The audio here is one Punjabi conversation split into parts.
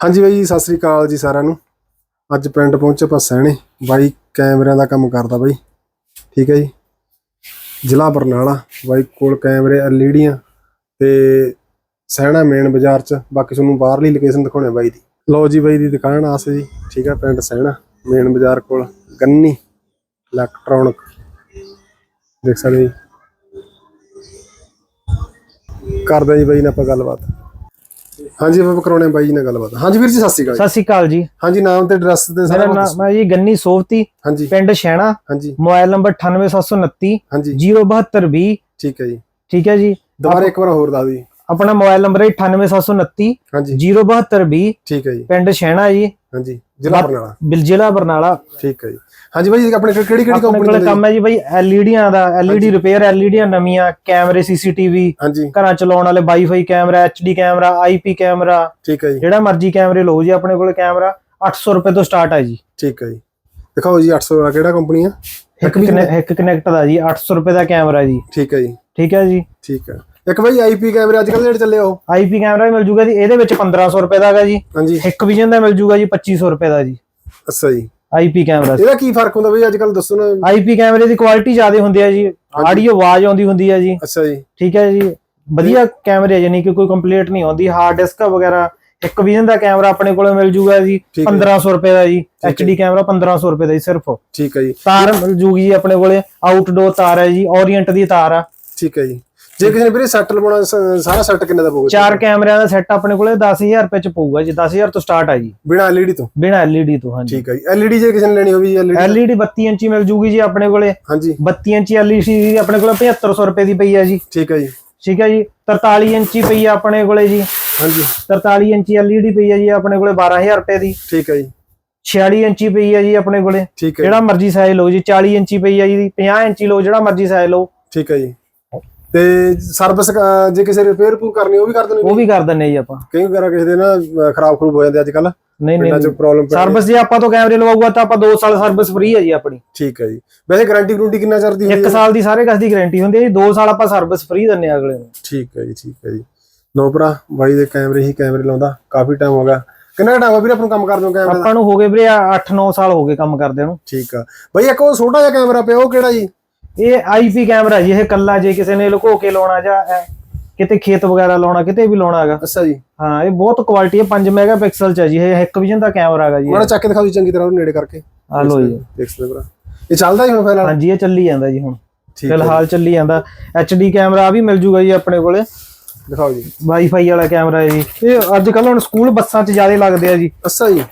ਹਾਂਜੀ ਬਾਈ ਜੀ, ਸਤਿ ਸ੍ਰੀ ਅਕਾਲ ਜੀ ਸਾਰਿਆਂ ਨੂੰ। ਅੱਜ ਪਿੰਡ ਪਹੁੰਚੇ ਆਪਾਂ ਸਹਿਣੇ ਬਾਈ ਕੈਮਰਿਆਂ ਦਾ ਕੰਮ ਕਰਦਾ ਬਾਈ। ਠੀਕ ਹੈ ਜੀ। ਜ਼ਿਲ੍ਹਾ ਬਰਨਾਲਾ। ਬਾਈ ਕੋਲ ਕੈਮਰੇ, ਐਲਈਡੀਆਂ ਤੇ ਸਹਿਣਾ ਮੇਨ ਬਾਜ਼ਾਰ ਚ। ਬਾਕੀ ਤੁਹਾਨੂੰ ਬਾਹਰਲੀ ਲੋਕੇਸ਼ਨ ਦਿਖਾਉਣੇ ਬਾਈ ਦੀ। ਲਓ ਜੀ ਬਾਈ ਦੀ ਦੁਕਾਨ ਆਸ ਜੀ। ਠੀਕ ਹੈ, ਪਿੰਡ ਸਹਿਣਾ ਮੇਨ ਬਾਜ਼ਾਰ ਕੋਲ। ਗੰਨੀ ਇਲੈਕਟ੍ਰੋਨਿਕ ਦੇਖ ਸਕਦੇ ਜੀ। ਕਰਦੇ ਜੀ ਬਾਈ ਨਾਲ ਆਪਾਂ ਗੱਲਬਾਤ। ਹਾਂਜੀ ਆਪਾਂ ਕਰਾਉਣੇ ਬਾਈ ਜੀ ਨਾਲ ਗੱਲਬਾਤ। ਹਾਂਜੀ ਵੀਰ ਜੀ ਸਤਿ ਸ਼੍ਰੀ ਅਕਾਲ ਸਤਿ ਸ਼੍ਰੀ ਅਕਾਲ ਜੀ। ਹਾਂਜੀ ਨਾਮ ਤੇ ਐਡਰੈਸ ਤੇ ਮੇਰਾ ਸਾਰਾ ਕੁਛ ਨਾਮ ਹੈ ਜੀ ਗੰਨੀ ਸੋਵਤੀ ਹਾਂਜੀ। ਪਿੰਡ ਸ਼ੈਣਾ ਹਾਂਜੀ। ਮੋਬਾਈਲ ਨੰਬਰ 98729 ਹਾਂਜੀ। 07220 ਠੀਕ ਹੈ ਜੀ। ਠੀਕ ਹੈ ਜੀ। ਦੁਬਾਰਾ ਇੱਕ ਵਾਰ ਹੋਰ ਦੱਸ ਦਿਓ ਆਪਣਾ ਮੋਬਾਈਲ ਨੰਬਰ ਹੈ 98729 ਹਾਂਜੀ। 07220 ਠੀਕ ਹੈ ਜੀ। ਪਿੰਡ ਸ਼ੈਣਾ ਜੀ। ਹਾਂਜੀ ਜ਼ਿਲ੍ਹਾ ਬਰਨਾਲਾ। ਬਿਲ ਜ਼ਿਲ੍ਹਾ ਬਰਨਾਲਾ। ਠੀਕ ਹੈ ਜੀ। ਹਾਂਜੀ ਬਾਈ ਆਪਣੇ ਕੋਲ ਕਿਹੜੀ ਕਿਹੜੀ ਕੰਪਨੀ ਦੇ ਕੰਮ ਹੈ ਜੀ ਬਾਈ ਐਲਈਡੀਆਂ ਦਾ ਐਲਈਡੀ ਰਿਪੇਅਰ ਐਲਈਡੀਆਂ ਨਵੀਆਂ ਕੈਮਰੇ ਸੀਸੀਟੀਵੀ ਘਰਾਂ ਚਲਾਉਣ ਵਾਲੇ wifi camera HD camera IP camera ਠੀਕ ਹੈ ਜੀ। ਜਿਹੜਾ ਮਰਜ਼ੀ ਕੈਮਰੇ ਲਓ ਜੀ ਆਪਣੇ ਕੋਲ ਕੈਮਰਾ 800 ਰੁਪਏ ਤੋਂ ਸਟਾਰਟ ਹੈ ਜੀ। ਠੀਕ ਹੈ ਜੀ। ਦਿਖਾਓ ਜੀ 800 ਦਾ ਕਿਹੜਾ ਕੰਪਨੀ ਆ? ਇੱਕ ਕਨੈਕਟ ਦਾ ਜੀ 800 ਰੁਪਏ ਦਾ ਕੈਮਰਾ ਜੀ। ਠੀਕ ਹੈ ਜੀ। ਠੀਕ ਹੈ ਜੀ। ਠੀਕ ਹੈ। ਇੱਕ ਬਾਈ ਆਈਪੀ ਕੈਮਰੇ ਅੱਜ ਕੱਲ੍ਹ ਜਿਹੜੇ ਚੱਲੇ ਉਹ। ਆਈਪੀ ਕੈਮਰਾ ਵੀ ਮਿਲ ਜੂਗਾ ਜੀ ਇਹਦੇ ਵਿੱਚ 1500 ਰੁਪਏ ਦਾ ਹੈਗਾ ਜੀ। ਹਾਂਜੀ। ਇੱਕ ਵਿਜ਼ਨ ਦਾ ਮਿਲ ਜੂਗਾ ਜੀ 2500 ਰੁਪਏ ਦਾ ਜੀ। ਅੱਛਾ ਜੀ। ਆਈਪੀ ਕੈਮਰਾ ਇਹਦਾ ਕੀ ਫ਼ਰਕ ਹੁੰਦਾ ਬਈ ਅੱਜ ਕੱਲ੍ਹ ਦੱਸੋ ਨਾ। ਆਈਪੀ ਕੈਮਰੇ ਦੀ ਕੁਆਲਿਟੀ ਜ਼ਿਆਦਾ ਹੁੰਦੀ ਹੈ ਜੀ ਆਡੀਓ ਆਵਾਜ਼ ਆਉਂਦੀ ਹੁੰਦੀ ਹੈ ਜੀ। ਅੱਛਾ ਜੀ। ਠੀਕ ਹੈ ਜੀ। ਵਧੀਆ ਕੈਮਰੇ ਜਾਨੀ ਕਿ ਕੋਈ ਕੰਪਲੀਟ ਨਹੀਂ ਆਉਂਦੀ। ਹਾਰਡ ਡਿਸਕ ਵਗੈਰਾ ਇੱਕ ਵਿਜ਼ਨ ਦਾ ਕੈਮਰਾ ਆਪਣੇ ਕੋਲ ਮਿਲ ਜੂਗਾ ਜੀ ਠੀਕ ਹੈ। 1500 ਰੁਪਏ ਦਾ ਜੀ। ਐਚਡੀ ਕੈਮਰਾ 1500 ਰੁਪਏ ਦਾ ਜੀ ਸਿਰਫ। ਠੀਕ ਹੈ ਜੀ। ਤਾਰ ਮਿਲ ਜੂਗੀ ਆਪਣੇ ਕੋਲੇ। ਆਊਟਡੋਰ ਤਾਰ ਹੈ ਜੀ ਓਰੀਐਂਟ ਦੀ ਤਾਰ ਆ। ਠੀਕ ਹੈ ਜੀ। ਜੇ ਕਿਸੇ ਨੇ ਵੀਰੇ ਸੈੱਟ ਲਵਾਉਣਾ ਸ- ਸਾਰਾ ਸੈੱਟ ਕਿੰਨੇ ਦਾ ਪਊਗਾ? ਚਾਰ ਕੈਮਰਿਆਂ ਦਾ ਸੈੱਟ ਆਪਣੇ ਕੋਲੇ 10000 ਰੁਪਏ ਚ ਪਊਗਾ ਜੀ 10000 ਤੋਂ ਸਟਾਰਟ ਹੈ ਜੀ। ਬਿਨਾ ਐਲਈਡੀ ਤੋਂ? ਬਿਨਾ ਐਲਈਡੀ ਤੋਂ ਹਾਂਜੀ। ਠੀਕ ਹੈ ਜੀ। ਐਲਈਡੀ ਜੇ ਕਿਸੇ ਨੇ ਲੈਣੀ ਹੋਵੇ ਐਲਈਡੀ ਐਲਈਡੀ 32 ਇੰਚੀ ਮਿਲ ਜੂਗੀ ਜੀ ਆਪਣੇ ਕੋਲੇ। ਹਾਂਜੀ। 32 ਇੰਚੀ ਐਲਈਡੀ ਆਪਣੇ ਕੋਲ 7500 ਰੁਪਏ ਦੀ ਪਈ ਹੈ ਜੀ। ਠੀਕ ਹੈ ਜੀ। ਠੀਕ ਹੈ ਜੀ। 43 ਇੰਚੀ ਪਈ ਹੈ ਆਪਣੇ ਕੋਲੇ ਜੀ। ਹਾਂਜੀ। 43 ਇੰਚੀ ਐਲਈਡੀ ਪਈ ਹੈ ਜੀ ਆਪਣੇ ਕੋਲੇ 12000 ਰੁਪਏ ਦੀ। ਠੀਕ ਹੈ ਜੀ। 46 ਇੰਚੀ ਪਈ ਹੈ ਜੀ ਆਪਣੇ ਕੋਲੇ। ਠੀਕ ਹੈ ਜਿਹੜਾ ਮਰਜ਼ੀ ਸਾਈਜ਼ ਲਓ ਜੀ 40 ਇੰਚੀ ਪਈ ਹੈ ਜੀ 50 ਇੰਚੀ ਲਓ ਜਿਹੜਾ ਮਰਜ਼ੀ ਸਾਈਜ਼ ਲਓ। ਠੀਕ ਹੈ ਜੀ। ਤੇ ਸਰਵਿਸ ਜੇ ਕਿਸੇ ਰਿਪੇਅਰ ਪੂਰ ਕਰਨੀ ਉਹ ਵੀ ਕਰ ਦਿੰਦੇ ਉਹ ਵੀ ਕਰ ਦਿੰਨੇ ਜੀ ਆਪਾਂ। ਕਈ ਵਾਰ ਕਿਸੇ ਦੇ ਨਾ ਖਰਾਬ ਖਰੂਬ ਹੋ ਜਾਂਦੇ ਅੱਜ ਕੱਲ ਨਹੀਂ ਨਹੀਂ। ਪ੍ਰੋਬਲਮ ਸਰਵਿਸ ਜੇ ਆਪਾਂ ਤੋਂ ਕੈਮਰੇ ਲਵਾਊਗਾ ਤਾਂ ਆਪਾਂ 2 ਸਾਲ ਸਰਵਿਸ ਫ੍ਰੀ ਹੈ ਜੀ ਆਪਣੀ। ਠੀਕ ਹੈ ਜੀ। ਵੈਸੇ ਗਾਰੰਟੀ ਗਰੂੰਟੀ ਕਿੰਨਾ ਚਿਰ ਦੀ ਹੁੰਦੀ 1 ਹੈ ਸਾਲ ਦੀ ਸਾਰੇ ਕਸ ਦੀ ਗਾਰੰਟੀ ਹੁੰਦੀ ਹੈ ਜੀ। 2 ਸਾਲ ਆਪਾਂ ਸਰਵਿਸ ਫ੍ਰੀ ਦਿੰਨੇ ਆ ਅਗਲੇ ਨੂੰ। ਠੀਕ ਹੈ ਜੀ ਠੀਕ ਹੈ ਜੀ। ਲੋ ਭਰਾ ਬਾਈ ਦੇ ਕੈਮਰੇ ਹੀ ਕੈਮਰੇ ਲਾਉਂਦਾ। ਕਾਫੀ ਟਾਈਮ ਹੋ ਗਿਆ। ਕਿੰਨਾ ਟਾਈਮ ਹੋ ਵੀਰੇ ਆਪਾਂ ਨੂੰ ਕੰਮ ਕਰਦੇ ਹੋ ਕੈਮਰੇ ਦਾ? ਆਪਾਂ ਨੂੰ ਹੋ ਗਏ ਵੀਰੇ 8-9 ਸਾਲ ਹੋ ਗਏ ਕੰਮ ਕਰਦੇ ਨੂੰ। ਠੀਕ ਆ। ਬਾਈ ਇੱਕ ਉਹ ਛੋਟਾ ਜਿਹਾ ਕੈਮਰਾ ਪਿਆ ਉਹ ਕਿਹੜਾ ਜੀ? ਇਹ ਆਈਪੀ ਕੈਮਰਾ ਜੀ ਇਹ ਕੱਲਾ ਜੇ ਕਿਸੇ ਨੇ ਲੁਕੋ ਕੇ ਲਾਉਣਾ ਜਾਂ ਕਿਤੇ ਖੇਤ ਵਗੈਰਾ ਲਾਉਣਾ ਕਿਤੇ ਵੀ ਲਾਉਣਾ ਹੈਗਾ। ਅੱਛਾ ਜੀ। ਹਾਂ ਇਹ ਬਹੁਤ ਕੁਆਲਿਟੀ ਹੈ 5 ਮੈਗਾਪਿਕਸਲ ਚ ਹੈ ਜੀ ਇਹ ਇੱਕ ਵਿਜ਼ਨ ਦਾ ਕੈਮਰਾ ਹੈਗਾ ਜੀ। ਉਹਨਾਂ ਚੱਕ ਕੇ ਦਿਖਾਓ ਜੀ ਚੰਗੀ ਤਰ੍ਹਾਂ ਉਹ ਨੇੜੇ ਕਰਕੇ। ਆ ਲੋ ਜੀ। ਦੇਖ ਸਕਦੇ ਭਰਾ। ਇਹ ਚੱਲਦਾ ਹੀ ਹੁਣ ਫਿਲਹਾਲ? ਹਾਂਜੀ ਇਹ ਚੱਲੀ ਜਾਂਦਾ ਜੀ ਹੁਣ। ਠੀਕ ਹੈ ਫਿਲਹਾਲ ਚੱਲੀ ਜਾਂਦਾ। ਐਚਡੀ ਕੈਮਰਾ ਵੀ ਮਿਲ ਜੂਗਾ ਜੀ ਆਪਣੇ ਕੋਲੇ। ਦਿਖਾਓ ਜੀ। ਵਾਈਫਾਈ ਵਾਲਾ ਕੈਮਰਾ ਹੈ ਜੀ। ਇਹ ਅੱਜ ਕੱਲ ਹੁਣ ਸਕੂਲ ਬੱਸਾਂ 'ਚ ਜ਼ਿਆਦਾ ਲੱਗਦੇ ਆ ਜੀ। ਅੱਛਾ ਜੀ।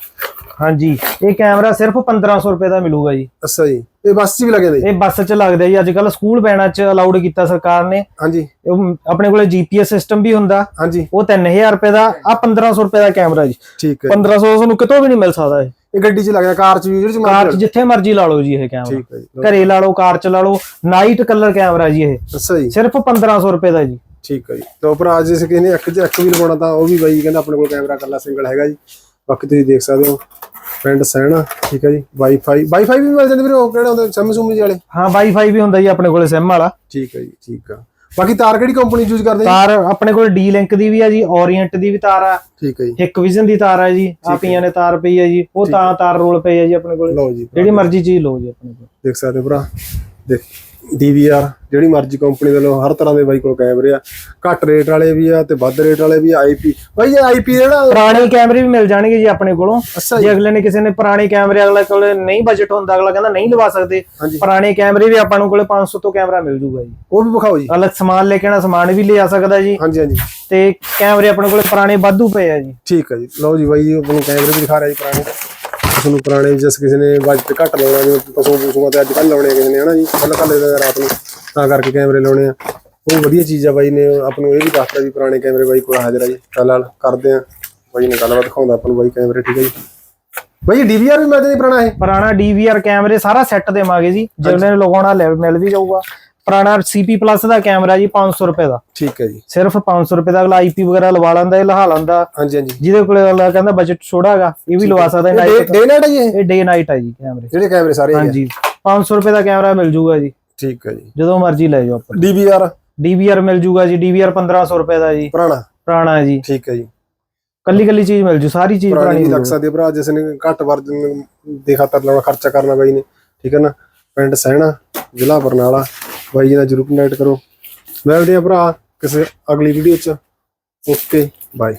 ਹਾਂਜੀ ਇਹ ਕੈਮਰਾ ਸਿਰਫ 1500 ਰੁਪਏ ਦਾ ਮਿਲੂਗਾ ਜੀ। ਅੱਛਾ ਜੀ। ਇਹ ਬੱਸ 'ਚ ਵੀ ਲੱਗੇ ਨੇ ਇਹ ਬੱਸ 'ਚ ਲੱਗਦੇ ਜੀ। ਅੱਜ ਕੱਲ ਸਕੂਲ ਵੈਨਾਂ 'ਚ ਅਲਾਉਡ ਕੀਤਾ ਸਰਕਾਰ ਨੇ। ਹਾਂਜੀ। ਉਹ ਆਪਣੇ ਕੋਲੇ ਜੀਪੀਐਸ ਸਿਸਟਮ ਵੀ ਹੁੰਦਾ। ਹਾਂਜੀ। ਉਹ 3000 ਰੁਪਏ ਦਾ ਆ 1500 ਰੁਪਏ ਦਾ ਕੈਮਰਾ ਜੀ। ਠੀਕ ਹੈ 1500 ਤੁਹਾਨੂੰ ਕਿਤੋਂ ਵੀ ਨਹੀਂ ਮਿਲ ਸਕਦਾ ਇਹ। ਇਹ ਗੱਡੀ 'ਚ ਲੱਗਿਆ ਕਾਰ 'ਚ ਵੀ ਜਿਹੜੇ 'ਚ ਕਾਰ 'ਚ ਜਿੱਥੇ ਮਰਜ਼ੀ ਲਾ ਲਓ ਜੀ ਇਹ ਕੈਮਰਾ। ਠੀਕ ਹੈ ਜੀ। ਘਰੇ ਲਾ ਲਓ ਕਾਰ 'ਚ ਲਾ ਲਓ। ਨਾਈਟ ਕਲਰ ਕੈਮਰਾ ਜੀ ਇਹ। ਅੱਛਾ ਜੀ। ਸਿਰਫ 1500 ਰੁਪਏ ਦਾ ਜੀ। ਠੀਕ ਹੈ ਜੀ। ਤੇ ਭਰਾ ਜੇ ਕਿਸੇ ਨੇ ਇੱਕ 'ਚ ਵੀ ਲਵਾਉਣਾ ਤਾਂ ਉਹ ਵੀ ਬਾਈ ਕਹਿੰਦਾ ਆਪਣੇ ਕੋਲ ਕੈਮਰਾ ਕੱਲਾ ਸਿੰਗਲ ਹੈਗਾ ਜੀ। ਬਾਕੀ ਤੁਸੀਂ ਦੇਖ ਸਕਦੇ ਹੋ ਪਿੰਡ ਸਹਿਣਾ ਠੀਕ ਹੈ ਜੀ ਵਾਈਫਾਈ ਵਾਈਫਾਈ ਵੀ ਮਿਲ ਜਾਂਦੇ ਵੀਰੇ ਉਹ ਕਿਹੜੇ ਹੁੰਦੇ ਸੈਮਸੰਗ ਜੀ ਵਾਲੇ? ਹਾਂ ਵਾਈਫਾਈ ਵੀ ਹੁੰਦਾ ਜੀ ਆਪਣੇ ਕੋਲੇ ਸਿਮ ਵਾਲਾ। ਠੀਕ ਹੈ ਜੀ ਠੀਕ ਆ। ਬਾਕੀ ਤਾਰ ਕਿਹੜੀ ਕੰਪਨੀ ਯੂਜ਼ ਕਰਦੇ ਤਾਰ ਆਪਣੇ ਕੋਲ ਡੀ ਲਿੰਕ ਦੀ ਵੀ ਆ ਜੀ ਓਰੀਐਂਟ ਦੀ ਵੀ ਤਾਰ ਆ। ਠੀਕ ਹੈ ਜੀ। ਹਿੱਕ ਵਿਜ਼ਨ ਦੀ ਤਾਰ ਆ ਜੀ ਆ ਪੀਆਂ ਨੇ ਤਾਰ ਪਈ ਆ ਜੀ ਉਹ ਤਾਂ ਤਾਰ ਰੋਲ ਪਈ ਆ ਜੀ ਆਪਣੇ ਕੋਲੇ। ਲਓ ਜੀ ਜਿਹੜੀ ਮਰਜ਼ੀ ਚੀਜ਼ ਲਓ ਜੀ ਆਪਣੇ ਕੋਲ। ਦੇਖ ਸਕਦੇ ਹੋ ਭਰਾ ਦੇਖ। ਡੀਵੀਆਰ ਜਿਹੜੀ ਮਰਜ਼ੀ ਕੰਪਨੀ ਦੇ ਲਓ ਹਰ ਤਰ੍ਹਾਂ ਦੇ ਬਾਈ ਕੋਲ ਕੈਮਰੇ ਆ। ਘੱਟ ਰੇਟ ਵਾਲੇ ਵੀ ਆ ਤੇ ਵੱਧ ਰੇਟ ਵਾਲੇ ਵੀ ਆਈਪੀ ਬਾਈ ਇਹ ਆਈਪੀ ਜਿਹੜਾ ਪੁਰਾਣੇ ਕੈਮਰੇ ਵੀ ਮਿਲ ਜਾਣਗੇ ਜੀ ਆਪਣੇ ਕੋਲੋਂ। ਜੀ। ਅਗਲੇ ਨੇ ਕਿਸੇ ਨੇ ਪੁਰਾਣੇ ਕੈਮਰੇ ਅਗਲੇ ਕੋਲੇ ਨਹੀਂ ਬਜਟ ਹੁੰਦਾ ਅਗਲਾ ਕਹਿੰਦਾ ਨਹੀਂ ਲਵਾ ਸਕਦੇ। ਪੁਰਾਣੇ ਕੈਮਰੇ ਵੀ ਆਪਾਂ ਨੂੰ ਕੋਲੇ 500 ਤੋਂ ਕੈਮਰਾ ਮਿਲ ਜੂਗਾ ਜੀ। ਉਹ ਵੀ ਵਿਖਾਓ ਜੀ। ਅਲੱਗ ਸਮਾਨ ਲੈ ਕੇ ਆਣਾ ਸਮਾਨ ਵੀ ਲਿਆ ਸਕਦਾ ਜੀ। ਹਾਂਜੀ ਹਾਂਜੀ। ਤੇ ਕੈਮਰੇ ਆਪਣੇ ਕੋਲੇ ਪੁਰਾਣੇ ਵਾਧੂ ਪਏ ਆ ਜੀ। ਠੀਕ ਹੈ ਜੀ। ਲਓ ਜੀ ਬਾਈ ਜੀ ਆਪਾਂ ਨੂੰ ਕੈਮਰੇ ਵੀ ਦਿਖਾ ਰਿਹਾ ਜੀ ਪੁਰਾਣੇ। ਤੁਹਾਨੂੰ ਪੁਰਾਣੇ ਜਿਸ ਕਿਸੇ ਨੇ ਬਜਟ ਘੱਟ ਲਾਉਣਾ ਜਿਵੇਂ ਪਸ਼ੂ ਪਸ਼ੂਆਂ ਤੇ ਅੱਜ ਕੱਲ੍ਹ ਲਾਉਣੇ ਆ ਕਿਸੇ ਨੇ ਹਨਾ ਜੀ? ਕੱਲ ਕੱਲ ਰਾਤ ਨੂੰ ਤਾਂ ਕਰਕੇ ਕੈਮਰੇ ਲਾਉਣੇ ਆ। ਉਹ ਵਧੀਆ ਚੀਜ਼ ਆ ਬਾਈ ਨੇ ਆਪ ਨੂੰ ਇਹ ਵੀ ਦੱਸਦਾ ਵੀ ਪੁਰਾਣੇ ਕੈਮਰੇ ਬਾਈ ਕੋਲ ਹਾਜ਼ਰ ਆ ਜੀ। ਫਿਲਹਾਲ ਕਰਦੇ ਆ। ਬਾਈ ਨੇ ਗੱਲਬਾਤ ਦਿਖਾਉਂਦਾ ਆਪਾਂ ਨੂੰ ਬਾਈ ਕੈਮਰੇ ਠੀਕ ਹੈ ਜੀ? ਬਾਈ ਡੀਵੀਆਰ ਵੀ ਮਿਲ ਜਾਂਦੀ ਪੁਰਾਣਾ ਇਹ? ਪੁਰਾਣਾ ਡੀਵੀਆਰ ਕੈਮਰੇ ਸਾਰਾ ਸੈੱਟ ਦੇਵਾਂਗੇ ਜੀ। ਜੇ ਉਹਨੇ ਲਗਾਉਣਾ ਮਿਲ ਵੀ ਜਾਊਗਾ। ਪੁਰਾਣਾ ਸੀਪੀ ਪਲੱਸ ਦਾ ਕੈਮਰਾ ਜੀ 500 ਰੁਪਏ ਦਾ। ਠੀਕ ਹੈ ਜੀ। ਸਿਰਫ 500 ਰੁਪਏ ਦਾ ਅਗਲਾ ਆਈਪੀ ਵਗੈਰਾ ਲਵਾ ਲੈਂਦਾ ਇਹ ਲਹਾ ਲੈਂਦਾ। ਹਾਂਜੀ ਹਾਂਜੀ। ਜਿਹਦੇ ਕੋਲੇ ਅਗਲਾ ਕਹਿੰਦਾ ਬਜਟ ਛੋੜਾ ਹੈਗਾ ਇਹ ਵੀ ਲਵਾ ਸਕਦਾ ਹੈ। ਡੇ ਨਾਈਟ ਹੈ ਜੀ ਇਹ? ਡੇ ਨਾਈਟ ਹੈ ਜੀ ਕੈਮਰੇ। ਜਿਹੜੇ ਕੈਮਰੇ ਸਾਰੇ ਹਾਂਜੀ। 500 ਰੁਪਏ ਦਾ ਕੈਮਰਾ ਮਿਲ ਜੂਗਾ ਜੀ। ਠੀਕ ਹੈ ਜੀ। ਜਦੋਂ ਮਰਜ਼ੀ ਲੈ ਜਾਓ ਆਪਾਂ। ਡੀਵੀਆਰ ਡੀਵੀਆਰ ਮਿਲ ਜੂਗਾ ਜੀ ਡੀਵੀਆਰ 1500 ਰੁਪਏ ਦਾ ਜੀ। ਪੁਰਾਣਾ? ਪੁਰਾਣਾ ਜੀ। ਠੀਕ ਹੈ ਜੀ। ਕੱਲੀ ਕੱਲੀ ਚੀਜ਼ ਮਿਲ ਜੂ ਸਾਰੀ ਚੀਜ਼ ਪੁਰਾਣੀ ਲੱਗ ਸਕਦੀ ਭਰਾ ਜਿਸ ਨੇ ਘੱਟ ਵਰਜਨ ਦੇ ਖਾਤਰ ਲਾਉਣਾ ਖਰਚਾ ਕਰਨਾ ਬਾਈ ਨੇ। ਠੀਕ ਹੈ ਨਾ? ਪਿੰਡ ਸਹਿਣਾ ਜ਼ਿਲ੍ਹਾ ਬਰਨਾਲਾ। ਬਾਈ ਜੀ ਨਾਲ ਜਰੂਰ ਕੰਟੈਕਟ ਕਰੋ। ਮਿਲਦੇ ਆ ਭਰਾ ਕਿਸੇ ਅਗਲੀ ਵੀਡੀਓ 'ਚ। Okay bye